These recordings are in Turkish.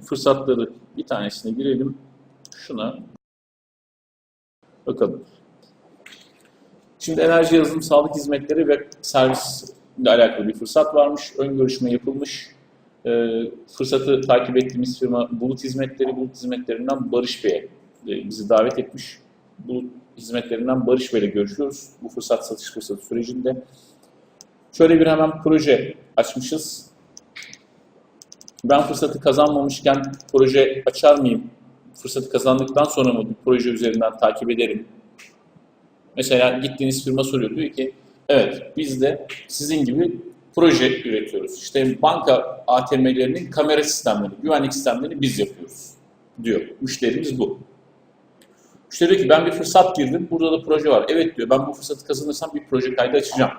fırsatları bir tanesine girelim. Şuna bakalım. Şimdi enerji yazılım, sağlık hizmetleri ve servis ile alakalı bir fırsat varmış. Ön görüşme yapılmış. Ee, fırsatı takip ettiğimiz firma Bulut Hizmetleri, Bulut Hizmetlerinden Barış Bey'e e, bizi davet etmiş. Bulut Hizmetlerinden Barış Bey'le görüşüyoruz bu fırsat satış fırsatı sürecinde. Şöyle bir hemen proje açmışız. Ben fırsatı kazanmamışken proje açar mıyım? Fırsatı kazandıktan sonra mı proje üzerinden takip ederim? Mesela gittiğiniz firma soruyor diyor ki evet biz de sizin gibi proje üretiyoruz. İşte banka ATM'lerinin kamera sistemlerini, güvenlik sistemlerini biz yapıyoruz diyor. Müşterimiz bu. Müşteri diyor ki ben bir fırsat girdim, burada da proje var. Evet diyor ben bu fırsatı kazanırsam bir proje kaydı açacağım.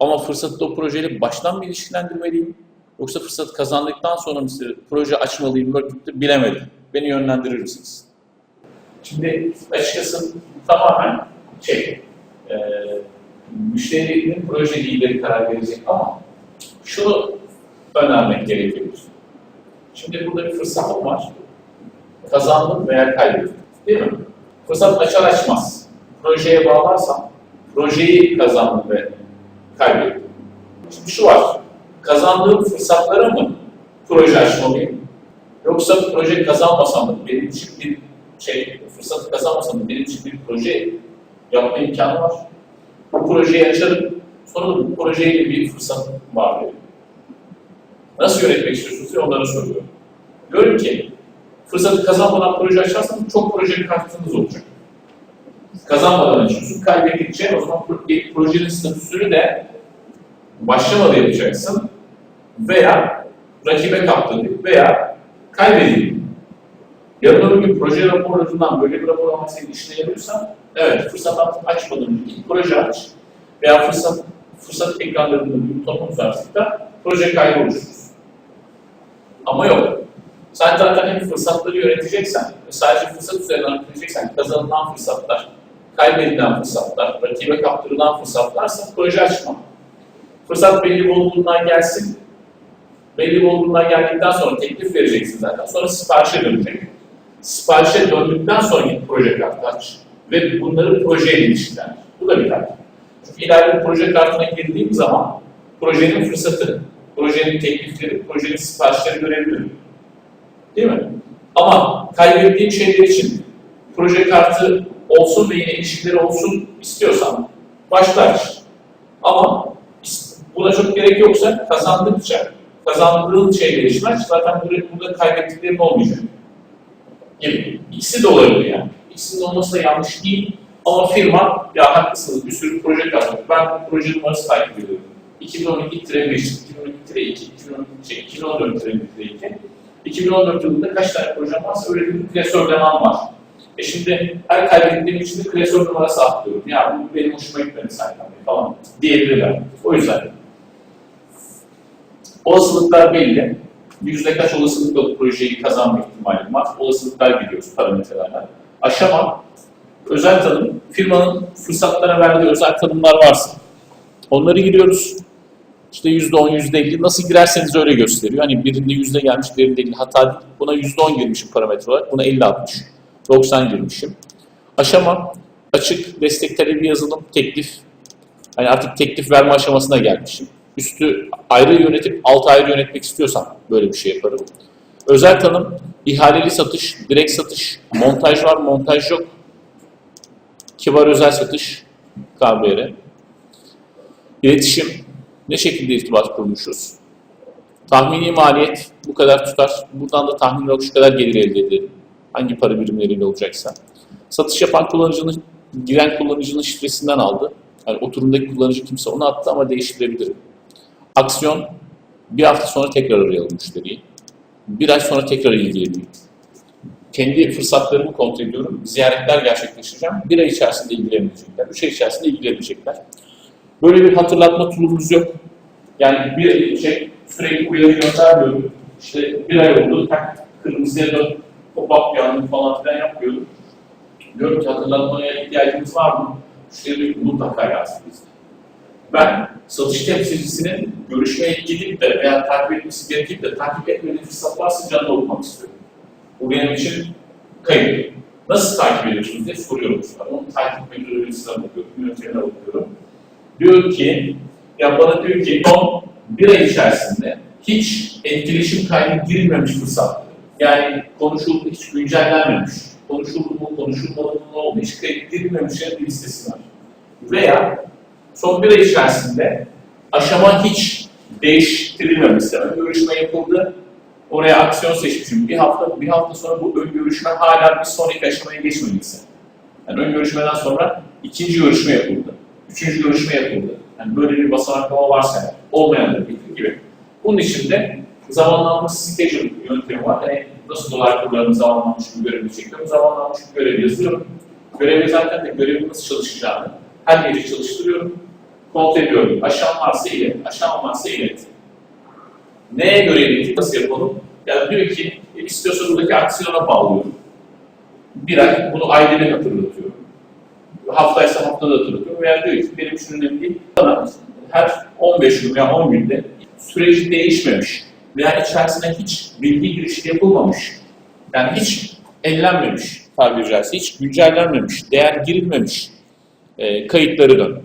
Ama fırsatı da o projeyle baştan mı ilişkilendirmeliyim? Yoksa fırsatı kazandıktan sonra mı proje açmalıyım, workbook'ta bilemedim. Beni yönlendirir misiniz? Şimdi açıkçası tamamen şey, e, müşterinin proje lideri karar verecek ama şunu önermek gerekiyor. Şimdi burada bir fırsatım var. Kazandım veya kaybettim. Değil mi? Fırsat açar açmaz. Projeye bağlarsam projeyi kazandım ve kaybettim. Şimdi şu var. Kazandığım fırsatlara mı proje açmalıyım? Yoksa proje kazanmasam da benim için bir şey, fırsatı kazanmasam da benim için bir proje yapma imkanı var. Bu projeyi açarım. Sonra bu projeyle bir fırsat var diyor. Nasıl yönetmek istiyorsunuz diye onlara soruyorum. Diyorum ki fırsatı kazanmadan proje açarsanız çok proje kartınız olacak. Kazanmadan açıyorsun, kaybettikçe o zaman pro- projenin statüsünü de başlamadı yapacaksın veya rakibe kaptırdık veya kaybedildi. Yarın öbür gün proje raporlarından böyle bir rapor almak senin işine yarıyorsa evet fırsat açmadan önce proje aç veya fırsat fırsat ekranlarında bir artık da proje oluştururuz. Ama yok. Sen zaten hem fırsatları yöneteceksen, sadece fırsat üzerinden yöneteceksen, kazanılan fırsatlar, kaybedilen fırsatlar, rakibe kaptırılan fırsatlarsa proje açma. Fırsat belli olgunluğa gelsin. Belli olgunluğa geldikten sonra teklif vereceksin zaten. Sonra siparişe dönecek. Siparişe döndükten sonra git proje kartı aç. Ve bunları projeye ilişkilendir. Bu da bir taktik. Çünkü ileride proje kartına girdiğim zaman projenin fırsatı, projenin teklifleri, projenin siparişleri görebilirim. Değil mi? Ama kaybettiğim şeyler için proje kartı olsun ve yine ilişkileri olsun istiyorsam başlar. Ama buna çok gerek yoksa kazandıkça kazandığın için aç, zaten burada, kaybettiklerin olmayacak. Gibi. İkisi de olabilir yani. İkisinin olması da yanlış değil. Ama firma, ya haklısınız bir sürü proje kazandı. Ben bu proje numarası takip ediyorum. 2012 tire 5, 2012 tire 2, 2012 şey, 2014 tire 2. 2014 yılında kaç tane projem varsa öyle bir klasör demem var. E şimdi her kaybettiğim için de klasör numarası atlıyorum. Ya bu benim hoşuma gitmedi senden falan diyebilirler. O yüzden olasılıklar belli. Yüzde kaç olasılıkla projeyi kazanma ihtimalim var. Olasılıklar biliyoruz parametrelerden. Aşama, özel tanım, firmanın fırsatlara verdiği özel tanımlar varsa onları giriyoruz. İşte yüzde on, yüzde elli nasıl girerseniz öyle gösteriyor. Hani birinde yüzde gelmiş, birinde elli hata. Buna yüzde on girmişim parametre olarak. Buna 50 60, 90 girmişim. Aşama, açık, destek talebi yazılım, teklif. Hani artık teklif verme aşamasına gelmişim. Üstü ayrı yönetip altı ayrı yönetmek istiyorsam böyle bir şey yaparım. Özel tanım, ihaleli satış, direkt satış, montaj var, montaj yok. Kibar özel satış, KBR. İletişim, ne şekilde irtibat kurmuşuz? Tahmini maliyet bu kadar tutar. Buradan da tahmin olarak şu kadar gelir elde edelim. Hangi para birimleriyle olacaksa. Satış yapan kullanıcının, giren kullanıcının şifresinden aldı. Yani oturumdaki kullanıcı kimse onu attı ama değiştirebilirim. Aksiyon, bir hafta sonra tekrar arayalım müşteriyi. Bir ay sonra tekrar ilgileneyim. Kendi fırsatlarımı kontrol ediyorum. Ziyaretler gerçekleştireceğim. Bir ay içerisinde ilgilenecekler. Üç ay içerisinde ilgilenecekler. Böyle bir hatırlatma tool'umuz yok. Yani bir şey sürekli uyarı göndermiyorum. İşte bir ay oldu, tak kırmızıya dön, pop-up yandı falan filan yapmıyorum. Diyorum ki hatırlatmaya ihtiyacımız var mı? Müşteri mutlaka yazsın. Ben satış temsilcisinin görüşmeye gidip de veya takip etmesi gerekip de takip etmediği fırsat varsa canlı okumak istiyorum. Bu benim için kayıp. Nasıl takip ediyorsunuz diye soruyorum. Onun takip metodolojisine bakıyorum, yöntemine bakıyorum. Diyor ki, ya bana diyor ki son bir ay içerisinde hiç etkileşim kaydı girilmemiş fırsat. Yani konuşuldu, hiç güncellenmemiş. Konuşuldu mu, konuşulmadı mı, oldu, hiç kayıt girilmemişlerin bir listesi var. Veya son bir ay içerisinde aşama hiç değiştirilmemişse, ön görüşme yapıldı, oraya aksiyon seçmişim. Bir hafta, bir hafta sonra bu ön görüşme hala bir sonraki aşamaya geçmediyse. Yani ön görüşmeden sonra ikinci görüşme yapıldı. Üçüncü görüşme yapıldı. Yani böyle bir basamaklama varsa eğer, olmayan da bitir gibi. Bunun için de zamanlanmış schedule yöntemi var. Yani nasıl dolar kurlarını zamanlanmış bir görevi çekiyorum. Zamanlanmış bir görev yazıyorum. Görev yazarken de görevin nasıl çalışacağını her gece çalıştırıyorum. Kontrol ediyorum. Aşağım varsa ilet, aşağım varsa ilet. Neye göre iletik, nasıl yapalım? Yani diyor ki, e, istiyorsa buradaki aksiyona bağlıyorum. Bir ay, bunu bir hatırlatıyorum. Haftaysa haftada hatırlatıyorum. Veya diyor ki, benim önemli değil. Bana her 15 gün veya 10 günde süreci değişmemiş veya içerisine hiç bilgi girişi yapılmamış, yani hiç ellenmemiş tabiri caizse, hiç güncellenmemiş, değer girilmemiş e, kayıtları dön.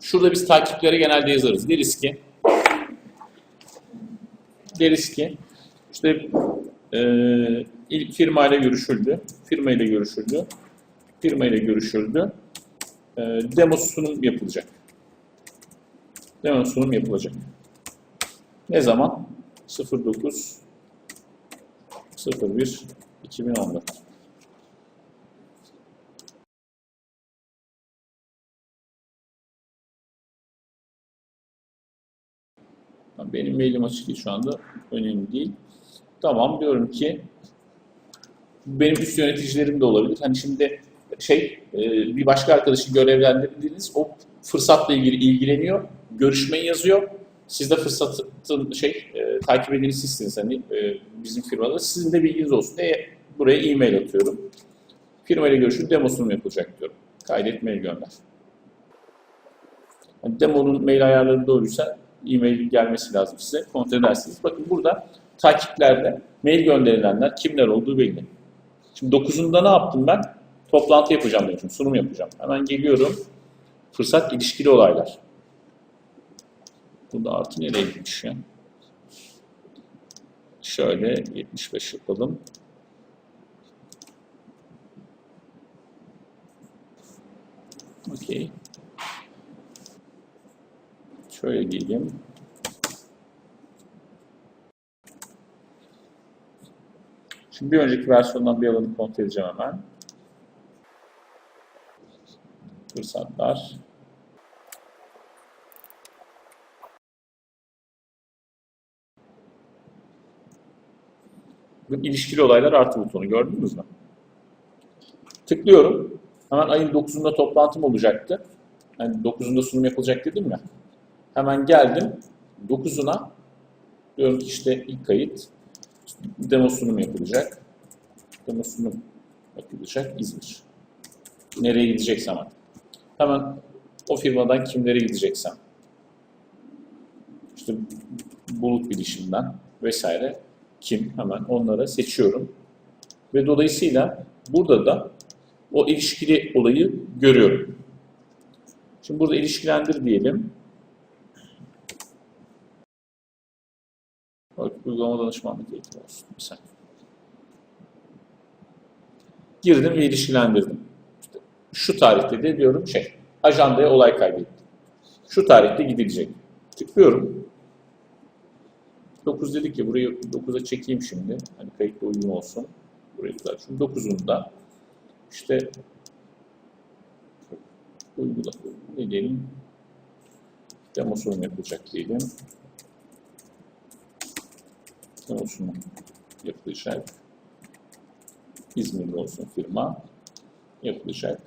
Şurada biz takipleri genelde yazarız. Deriz ki deriz ki işte e, ilk firma ile görüşüldü, firma ile görüşüldü, firma ile görüşüldü, e, demo sunum yapılacak. Demo sunum yapılacak. Ne zaman? 09 01 2014. Benim mailim açık değil şu anda. Önemli değil. Tamam diyorum ki benim üst yöneticilerim de olabilir. Hani şimdi şey e, bir başka arkadaşı görevlendirdiğiniz o fırsatla ilgili ilgileniyor. Görüşmeyi yazıyor. Siz de fırsatın şey e, takip edeni sizsiniz hani e, bizim firmada. Sizin de bilginiz olsun diye buraya e-mail atıyorum. Firma ile görüşüp demosunu yapılacak diyorum. Kaydet mail gönder. Yani demonun mail ayarları doğruysa e-mail gelmesi lazım size. Kontrol edersiniz. Bakın burada takiplerde mail gönderilenler kimler olduğu belli. Şimdi 9'unda ne yaptım ben? Toplantı yapacağım demişim, sunum yapacağım. Hemen geliyorum. Fırsat ilişkili olaylar. Burada artı nereye gitmiş ya? Şöyle 75 yapalım. Okey. Şöyle diyelim. Şimdi bir önceki versiyondan bir alanı kontrol edeceğim hemen. Fırsatlar. Bu ilişkili olaylar artı butonu gördünüz mü? Tıklıyorum. Hemen ayın 9'unda toplantım olacaktı. Yani 9'unda sunum yapılacak dedim ya. Hemen geldim. 9'una diyorum ki işte ilk kayıt demo sunum yapılacak. Demo sunum yapılacak İzmir. Nereye gideceksem artık. Hemen o firmadan kimlere gideceksem. İşte bulut bilişimden vesaire kim hemen onlara seçiyorum. Ve dolayısıyla burada da o ilişkili olayı görüyorum. Şimdi burada ilişkilendir diyelim. Uygulama danışmanlık eğitimi olsun. Mesela. Girdim ve ilişkilendirdim. İşte şu tarihte de diyorum şey, ajandaya olay kaydettim. Şu tarihte gidilecek. Tıklıyorum. 9 dedik ya burayı 9'a çekeyim şimdi. Hani kayıtla uygun olsun. Burayı düzelteyim. 9'unda işte uygula ne diyelim demo sunum yapılacak diyelim. Demo sunum yapılacak. İzmir'de olsun firma yapılacak.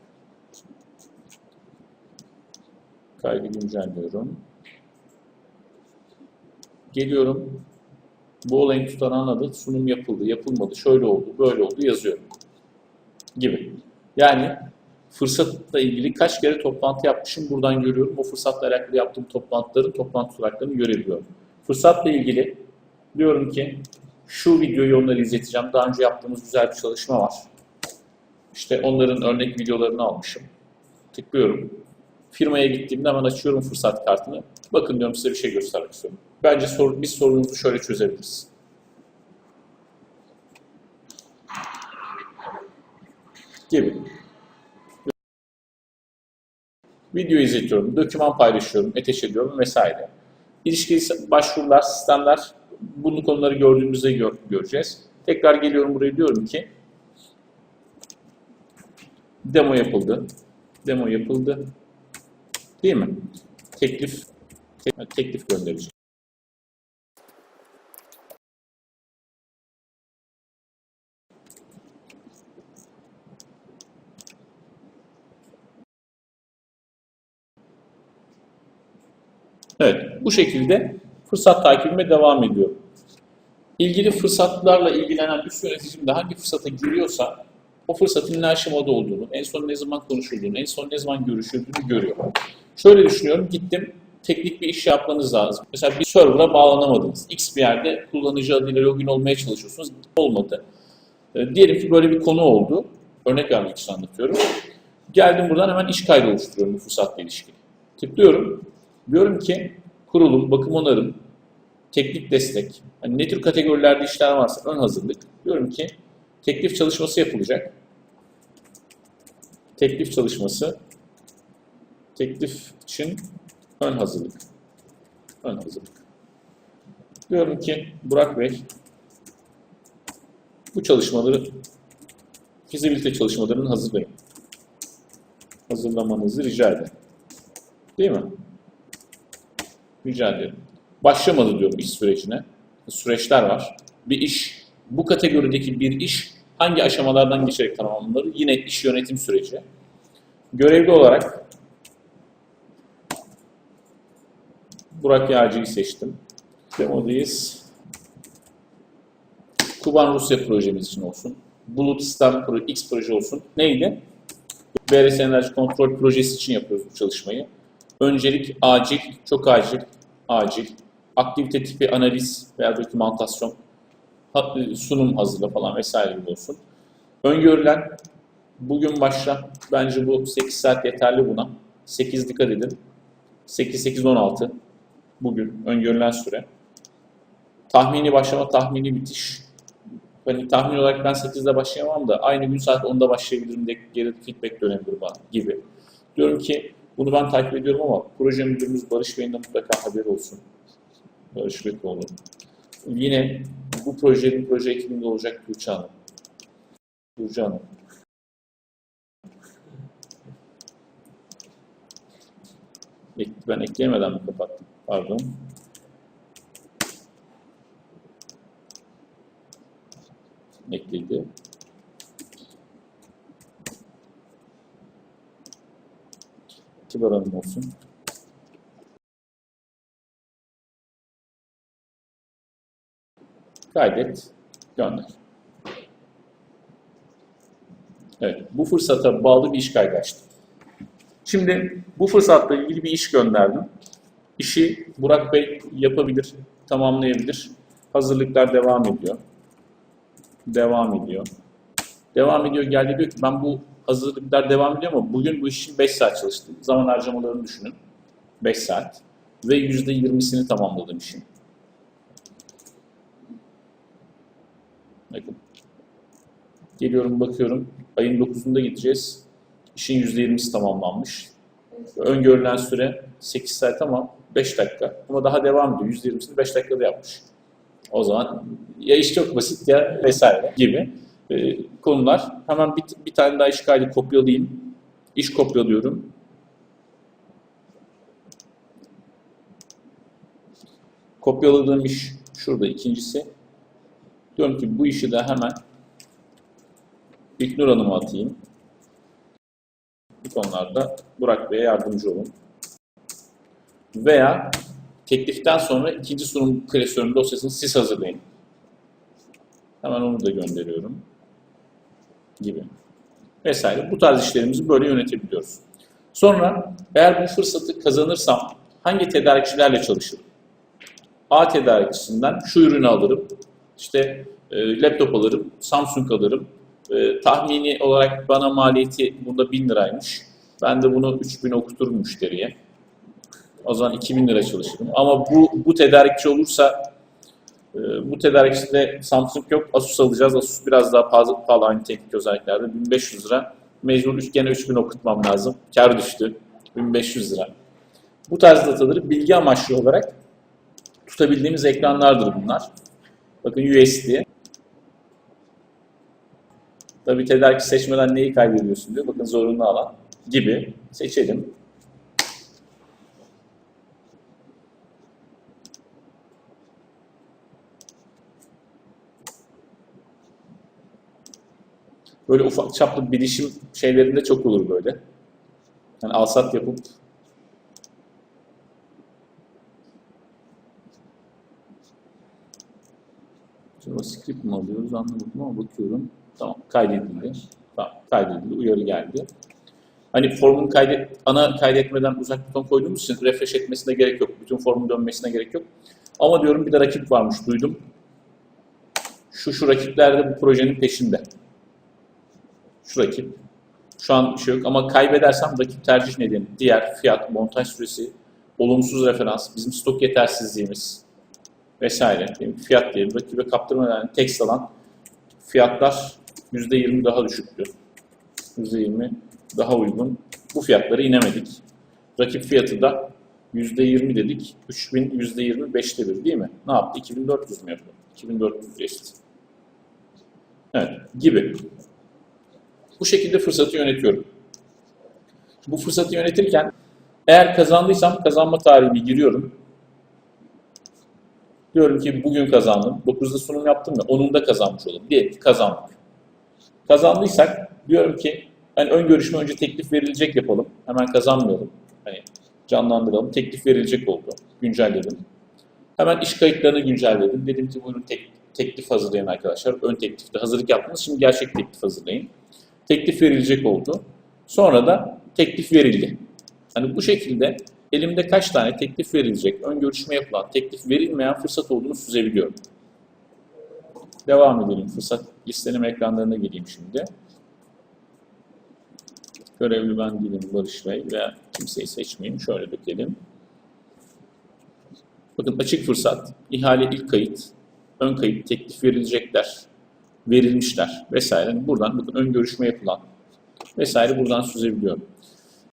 Kaydı güncelliyorum. Geliyorum. Bu olayın tutanağın adı sunum yapıldı, yapılmadı, şöyle oldu, böyle oldu yazıyorum. Gibi. Yani fırsatla ilgili kaç kere toplantı yapmışım buradan görüyorum. O fırsatla alakalı yaptığım toplantıların toplantı tutarlarını görebiliyorum. Fırsatla ilgili diyorum ki şu videoyu onları izleteceğim. Daha önce yaptığımız güzel bir çalışma var. İşte onların örnek videolarını almışım. Tıklıyorum. Firmaya gittiğimde hemen açıyorum fırsat kartını. Bakın diyorum size bir şey göstermek istiyorum. Bence sor, biz sorununuzu şöyle çözebiliriz. Gibi. Video izletiyorum, doküman paylaşıyorum, ateş ediyorum vesaire. İlişkili başvurular, sistemler, bunu konuları gördüğümüzde gör- göreceğiz. Tekrar geliyorum buraya diyorum ki demo yapıldı. Demo yapıldı. Değil mi? Teklif te- teklif göndereceğim. Evet, bu şekilde fırsat takibime devam ediyor. İlgili fırsatlarla ilgilenen üst yöneticim de hangi fırsata giriyorsa o fırsatın ne aşamada olduğunu, en son ne zaman konuşulduğunu, en son ne zaman görüşüldüğünü görüyor. Şöyle düşünüyorum, gittim teknik bir iş yapmanız lazım. Mesela bir server'a bağlanamadınız. X bir yerde kullanıcı adıyla login olmaya çalışıyorsunuz. Olmadı. E, diyelim ki böyle bir konu oldu. Örnek vermek için anlatıyorum. Geldim buradan hemen iş kaydı oluşturuyorum bu fırsatla ilişkili. Tıklıyorum. Diyorum ki kurulum, bakım onarım, teknik destek, hani ne tür kategorilerde işler varsa ön hazırlık. Diyorum ki teklif çalışması yapılacak. Teklif çalışması, teklif için ön hazırlık. Ön hazırlık. Diyorum ki Burak Bey, bu çalışmaları, fizibilite çalışmalarını hazırlayın. Hazırlamanızı rica ederim. Değil mi? Rica ederim. Başlamadı diyorum iş sürecine. Süreçler var. Bir iş, bu kategorideki bir iş hangi aşamalardan geçerek tamamlanır? Yine iş yönetim süreci. Görevli olarak Burak Yağcı'yı seçtim. Demodayız. Kuban Rusya projemiz için olsun. Bulut Sistem Pro- X proje olsun. Neydi? BRS Enerji Kontrol Projesi için yapıyoruz bu çalışmayı. Öncelik acil, çok acil, acil. Aktivite tipi analiz veya dokümantasyon, ha- sunum hazırla falan vesaire gibi olsun. Öngörülen bugün başla. Bence bu 8 saat yeterli buna. 8 dikkat edin. 8-8-16 bugün öngörülen süre. Tahmini başlama, tahmini bitiş. Hani tahmin olarak ben 8'de başlayamam da aynı gün saat 10'da başlayabilirim de geri feedback dönebilir bana gibi. Diyorum ki bunu ben takip ediyorum ama proje müdürümüz Barış Bey'in de mutlaka haberi olsun. Barış Bekoğlu. Yine bu projenin proje ekibinde olacak Tuğçe Hanım. Ben ekleyemeden mi kapattım? Pardon. Ekledi. Kibar Hanım olsun. Kaydet, gönder. Evet, bu fırsata bağlı bir iş kaydı açtım. Şimdi bu fırsatla ilgili bir iş gönderdim. İşi Burak Bey yapabilir, tamamlayabilir. Hazırlıklar devam ediyor. Devam ediyor. Devam ediyor, geldi diyor ki ben bu hazırlıklar devam ediyor ama bugün bu iş için 5 saat çalıştım. Zaman harcamalarını düşünün. 5 saat. Ve %20'sini tamamladım işin. Bakın. Geliyorum bakıyorum. Ayın 9'unda gideceğiz. İşin %20'si tamamlanmış. Öngörülen süre 8 saat ama 5 dakika. Ama daha devam ediyor. %20'sini 5 dakikada yapmış. O zaman ya iş çok basit ya vesaire gibi e, konular. Hemen bir, bir tane daha iş kaydı kopyalayayım. İş kopyalıyorum. Kopyaladığım iş şurada ikincisi. Diyorum ki bu işi de hemen İlknur Hanım'a atayım. Bu konularda Burak Bey'e yardımcı olun. Veya tekliften sonra ikinci sunum klasörünün dosyasını siz hazırlayın. Hemen onu da gönderiyorum. Gibi. vesaire. Bu tarz işlerimizi böyle yönetebiliyoruz. Sonra eğer bu fırsatı kazanırsam hangi tedarikçilerle çalışırım? A tedarikçisinden şu ürünü alırım. İşte e, laptop alırım, Samsung alırım. E, tahmini olarak bana maliyeti burada 1000 liraymış. Ben de bunu 3000 okuturum müşteriye. O zaman 2000 lira çalışırım. Ama bu bu tedarikçi olursa e, bu tedarikçide Samsung yok. Asus alacağız. Asus biraz daha pahalı, pahalı aynı teknik özelliklerde. 1500 lira. Mecbur gene 3000 okutmam lazım. Kar düştü. 1500 lira. Bu tarz dataları bilgi amaçlı olarak tutabildiğimiz ekranlardır bunlar. Bakın USD. Tabii tedarik seçmeden neyi kaydediyorsun diyor. Bakın zorunlu alan gibi seçelim. Böyle ufak çaplı bilişim şeylerinde çok olur böyle. Yani alsat yapıp JavaScript mi alıyoruz anlamadım ama bakıyorum. Tamam kaydedildi. Tamam kaydedildi. Uyarı geldi. Hani formun kaydet, ana kaydetmeden uzak buton koyduğumuz için refresh etmesine gerek yok. Bütün formun dönmesine gerek yok. Ama diyorum bir de rakip varmış duydum. Şu şu rakipler de bu projenin peşinde. Şu rakip. Şu an bir şey yok ama kaybedersem rakip tercih nedeni, diğer fiyat, montaj süresi, olumsuz referans, bizim stok yetersizliğimiz vesaire. Benim fiyat diyelim, rakibe kaptırmadan tekst alan fiyatlar %20 daha düşüktü. %20 daha uygun. Bu fiyatlara inemedik. Rakip fiyatı da %20 dedik. 3000 %20 5'te bir değil mi? Ne yaptı? 2400 mü yaptı? 2400 geçti. Evet, gibi. Bu şekilde fırsatı yönetiyorum. Bu fırsatı yönetirken eğer kazandıysam kazanma tarihini giriyorum. Diyorum ki bugün kazandım. 9'da sunum yaptım ya 10'unda kazanmış oldum. Diyelim ki kazandık. Kazandıysak diyorum ki hani ön görüşme önce teklif verilecek yapalım. Hemen kazanmayalım. Hani canlandıralım. Teklif verilecek oldu. Güncelledim. Hemen iş kayıtlarını güncelledim. Dedim ki buyurun tek, teklif hazırlayın arkadaşlar. Ön teklifte hazırlık yaptınız. Şimdi gerçek teklif hazırlayın. Teklif verilecek oldu. Sonra da teklif verildi. Hani bu şekilde elimde kaç tane teklif verilecek, ön görüşme yapılan, teklif verilmeyen fırsat olduğunu süzebiliyorum. Devam edelim. Fırsat listelenme ekranlarına geleyim şimdi. Görevli ben değilim Barış Bey veya kimseyi seçmeyeyim. Şöyle dökelim. Bakın açık fırsat, ihale ilk kayıt, ön kayıt, teklif verilecekler, verilmişler vesaire. Buradan bakın ön görüşme yapılan vesaire buradan süzebiliyorum.